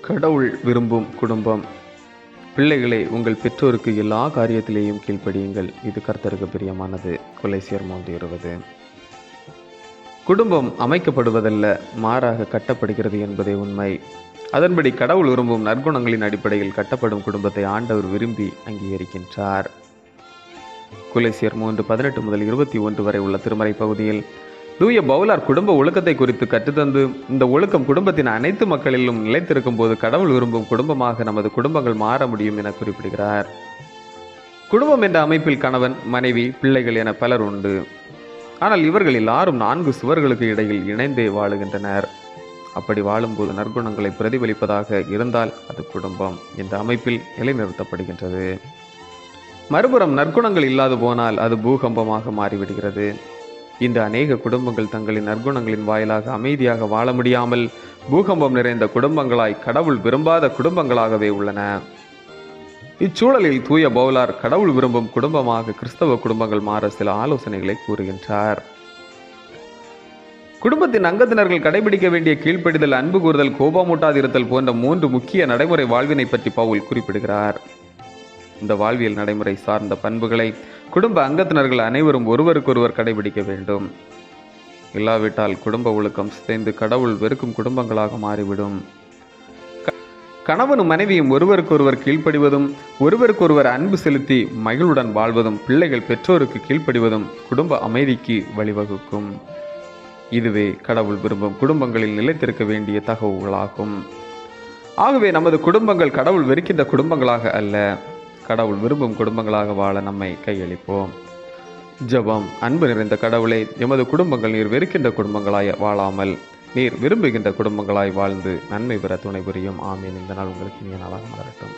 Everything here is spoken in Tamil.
கடவுள் விரும்பும் குடும்பம். பிள்ளைகளை உங்கள் பெற்றோருக்கு எல்லா காரியத்திலேயும் கீழ்ப்படியுங்கள். இது கர்த்தருக்கு பிரியமானது. கொலைசியர் மூன்று இருபது. குடும்பம் அமைக்கப்படுவதல்ல மாறாக கட்டப்படுகிறது என்பதே உண்மை. அதன்படி கடவுள் விரும்பும் நற்குணங்களின் அடிப்படையில் கட்டப்படும் குடும்பத்தை ஆண்டவர் விரும்பி அங்கீகரிக்கின்றார். குலேசியர் மூன்று பதினெட்டு முதல் இருபத்தி ஒன்று வரை உள்ள திருமறை பகுதியில் தூய பவுலார் குடும்ப ஒழுக்கத்தை குறித்து கற்றுத்தந்து இந்த ஒழுக்கம் குடும்பத்தின் அனைத்து மக்களிலும் நிலைத்திருக்கும் போது கடவுள் விரும்பும் குடும்பமாக நமது குடும்பங்கள் மாற முடியும் என குறிப்பிடுகிறார். குடும்பம் என்ற அமைப்பில் கணவன் மனைவி பிள்ளைகள் என பலர் உண்டு. ஆனால் இவர்கள் எல்லாரும் நான்கு சுவர்களுக்கு இடையில் இணைந்தே வாழுகின்றனர். அப்படி வாழும்போது நற்குணங்களை பிரதிபலிப்பதாக இருந்தால் அது குடும்பம் என்ற அமைப்பில் நிலைநிறுத்தப்படுகின்றது. மறுபுறம் நற்குணங்கள் இல்லாது போனால் அது பூகம்பமாக மாறிவிடுகிறது. இன்று அநேக குடும்பங்கள் தங்களின் நற்குணங்களின் வாயிலாக அமைதியாக வாழ முடியாமல் பூகம்பம் நிறைந்த குடும்பங்களாய் கடவுள் விரும்பாத குடும்பங்களாகவே உள்ளன. இச்சூழலில் தூய பவுலார் கடவுள் விரும்பும் குடும்பமாக கிறிஸ்தவ குடும்பங்கள் மாற சில ஆலோசனைகளை கூறுகின்றார். குடும்பத்தின் அங்கத்தினர்கள் கடைபிடிக்க வேண்டிய கீழ்ப்படிதல் அன்பு கூறுதல் கோபமூட்டாதிருத்தல் போன்ற மூன்று முக்கிய நடைமுறை வாழ்வினை பற்றி பவுல் குறிப்பிடுகிறார். இந்த வாழ்வியல் நடைமுறை சார்ந்த பண்புகளை குடும்ப அங்கத்தினர்கள் அனைவரும் ஒருவருக்கொருவர் கடைபிடிக்க வேண்டும். இல்லாவிட்டால் குடும்ப ஒழுக்கம் சிதைந்து கடவுள் வெறுக்கும் குடும்பங்களாக மாறிவிடும். க- கணவனும் மனைவியும் ஒருவருக்கொருவர் கீழ்ப்படிவதும் ஒருவருக்கொருவர் அன்பு செலுத்தி மகிழ்வுடன் வாழ்வதும் பிள்ளைகள் பெற்றோருக்கு கீழ்ப்படிவதும் குடும்ப அமைதிக்கு வழிவகுக்கும். இதுவே கடவுள் விரும்பும் குடும்பங்களில் நிலைத்திருக்க வேண்டிய தகவல்களாகும். ஆகவே நமது குடும்பங்கள் கடவுள் வெறுக்கின்ற குடும்பங்களாக அல்ல. கடவுள் விரும்பும் குடும்பங்களாக வாழ நம்மை கையளிப்போம். ஜெபம் அன்பு நிறைந்த கடவுளே எமது குடும்பங்கள் நீர் வெறுக்கின்ற குடும்பங்களாய் வாழாமல் நீர் விரும்புகின்ற குடும்பங்களாய் வாழ்ந்து நன்மை பெற துணை புரியும். ஆமீன். இந்த நாள் உங்களுக்கு இனிய நாளாக மலரட்டும்